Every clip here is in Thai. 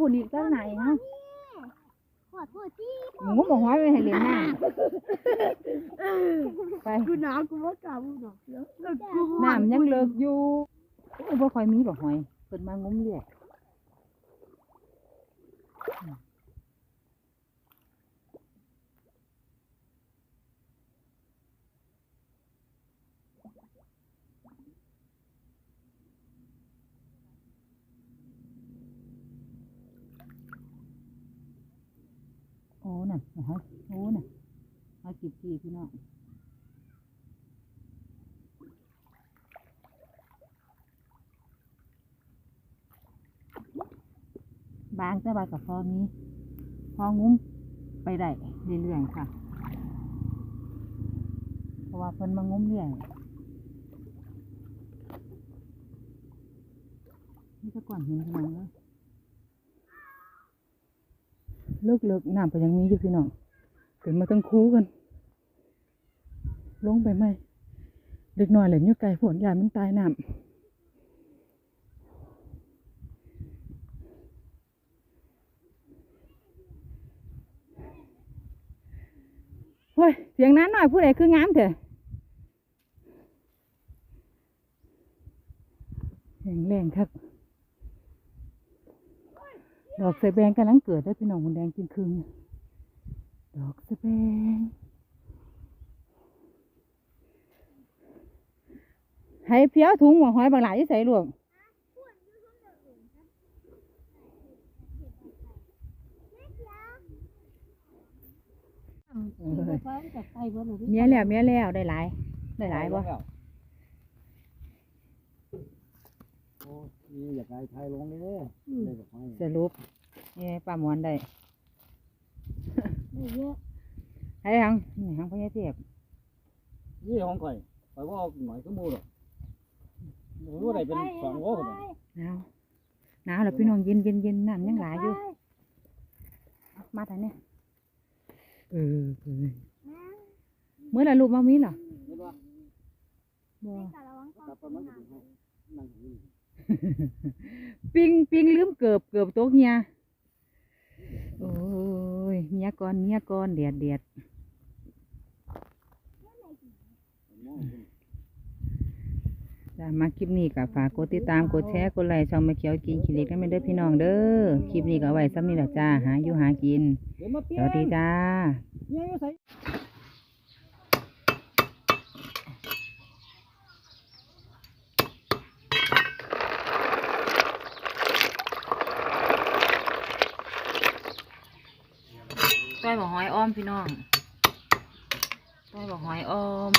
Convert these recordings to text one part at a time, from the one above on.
ผุนอีกตั้งไหนเนาะขอโทษที่หมูบอกว่าไม่ให้เล่นน้ำไปกูหนาวกูว่ากล้าพูดหรอกเดี๋ยวแล้วกูน้ำยังเลิกอยู่โอ้ยบ่ค่อยมีบ่หอยเพิ่นมางมเรียก โอ้น่ะเอาหอยโอ้น่ะหอยกีบกีพี่น้องบางแต่บางกับพอนี้ พองุ้มไปได้เรื่อยๆค่ะ เพราะว่าเพิ่นมางุ้มเรื่อยนี่ก็ก่อนเห็นพี่น้องเลย เลิกเลิกน้ำก็ยังมีอยู่พี่น้องเกิดมาตั้งคู่กัน ลงไปไหมเด็กน้อยเหล่นยู่ไกลฝนยานมันตายน้ำเฮ้ย เสียงนั้นหน่อยผู้ใดคืองามเถอะแรงแรงครับ ดอกสะแบงกำลังเกิดได้อพี่น้องคนแดงกินครึ่งดอกสะแบงให้เพียวถุงหัวหอยบางหลายที่ใส่ลวงไปฟ้ากับไตเบิ้ลหรือเมียแล้วเมียแล้วได้หลายได้หลายบ่โอ้ยอยากได้ไทยลงนี่เลยได้แบบไม่ สรุปนี่ป้าหมอนได้เยอะให้หังนี่หังพญาเทียบยี่ของข่อยข่อยว่าเอาหน่อยก็มูหรอกรู้ได้เป็นสองโลคนหนาวหนาวแล้วพี่น้องเย็นเย็นเย็นน้ำยังหลายอยู่ มาทางนี้เออเออเมื่อไรลูกมามีเหรอนี่ว่าบ่ ปิงปิงปิงลืมเกือบเกือบโต๊ะเฮียโอ้ยเมียก่อนเมียก่อนเดียดเดียดจ้ามาคลิปนี้ก็ฝากกดติดตามกดแชร์กดไลค์ช่องมาเขียวกินขี้เล็กนั่นเป็นเด้อพี่น้องเด้อคลิปนี้ก็ไว้ซ้ำนี่แหละจ้าหาอยู่หากินสวัสดีจ้า อยู่ใส่ต้อยบอกหอยอ้อมพี่น้องต้อยบอกหอยอ้อม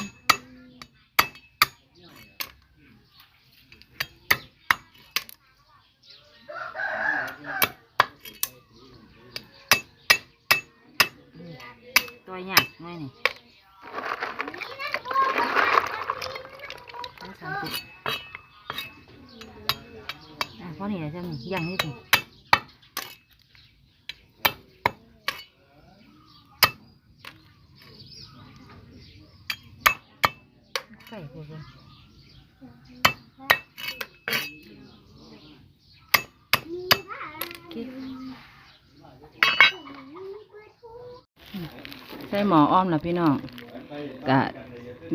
ตัวหยักหน่อยนี่ทั้งสามสิบอะเพราะนี่แหละจะมีอย่างนี้สิ ใส่ไปเลยใส่หมออ้อมนะพี่น้องกะ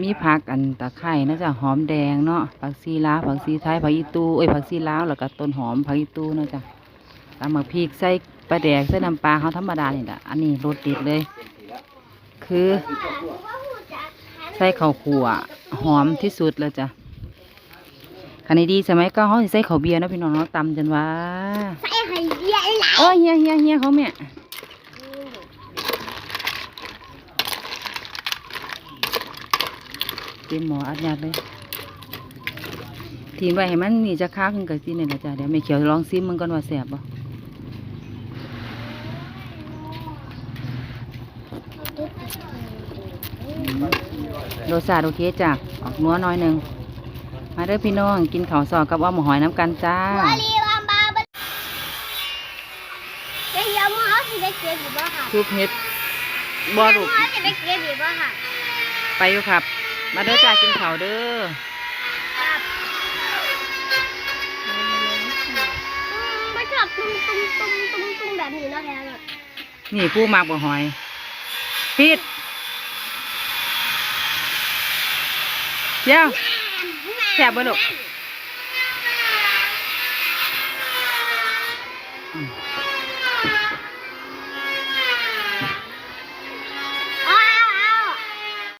มีผักอันตะไคร่นะจ๊ะหอมแดงเนาะผักซีลาวผักซีไทยผักอีตูเอ้ยผักซีลาวแล้วก็ต้นหอมผักอีตูนะจ๊ะตามหมักพริกใส่ปลาแดกใส่น้ำปลาเขาธรรมดานี่แหละอันนี้รสเด็ดเลย คือ ใส่ข้าวขั่วหอมที่สุดแล้วจ้ะคันนี้ดีสมัยก็เขาสิใส่ข้าวเบียร์เนาะพี่น้องเนาะตำจนว่าใส่ไข่เยี่ยหลายโอ้ยเฮียเฮียเฮียเขาแม่เต็มหมออัดยัดเลยทีมไว้ให้มันนี่จะค้าขึ้นกับซีนี่แหละจ้ะเดี๋ยวแม่เขียวลองซิมมันก่อนว่าแสบบ่ รสชาติโอเคจ้ะออกนัวน้อยหนึ่งมาเด้อพี่น้องกินข้าวซอกับว่าหมูหอยน้ำกันจ้าทุกเห็ดบอลูกไปอยู่ครับ มาเด้อจ้ากินข้าวเด้อตุ้มตุ้มตุ้มตุ้มแบบนี้แล้วแฮะนี่ผู้มากบ่หอยพีด เดี๋ยวแสบบ่ลู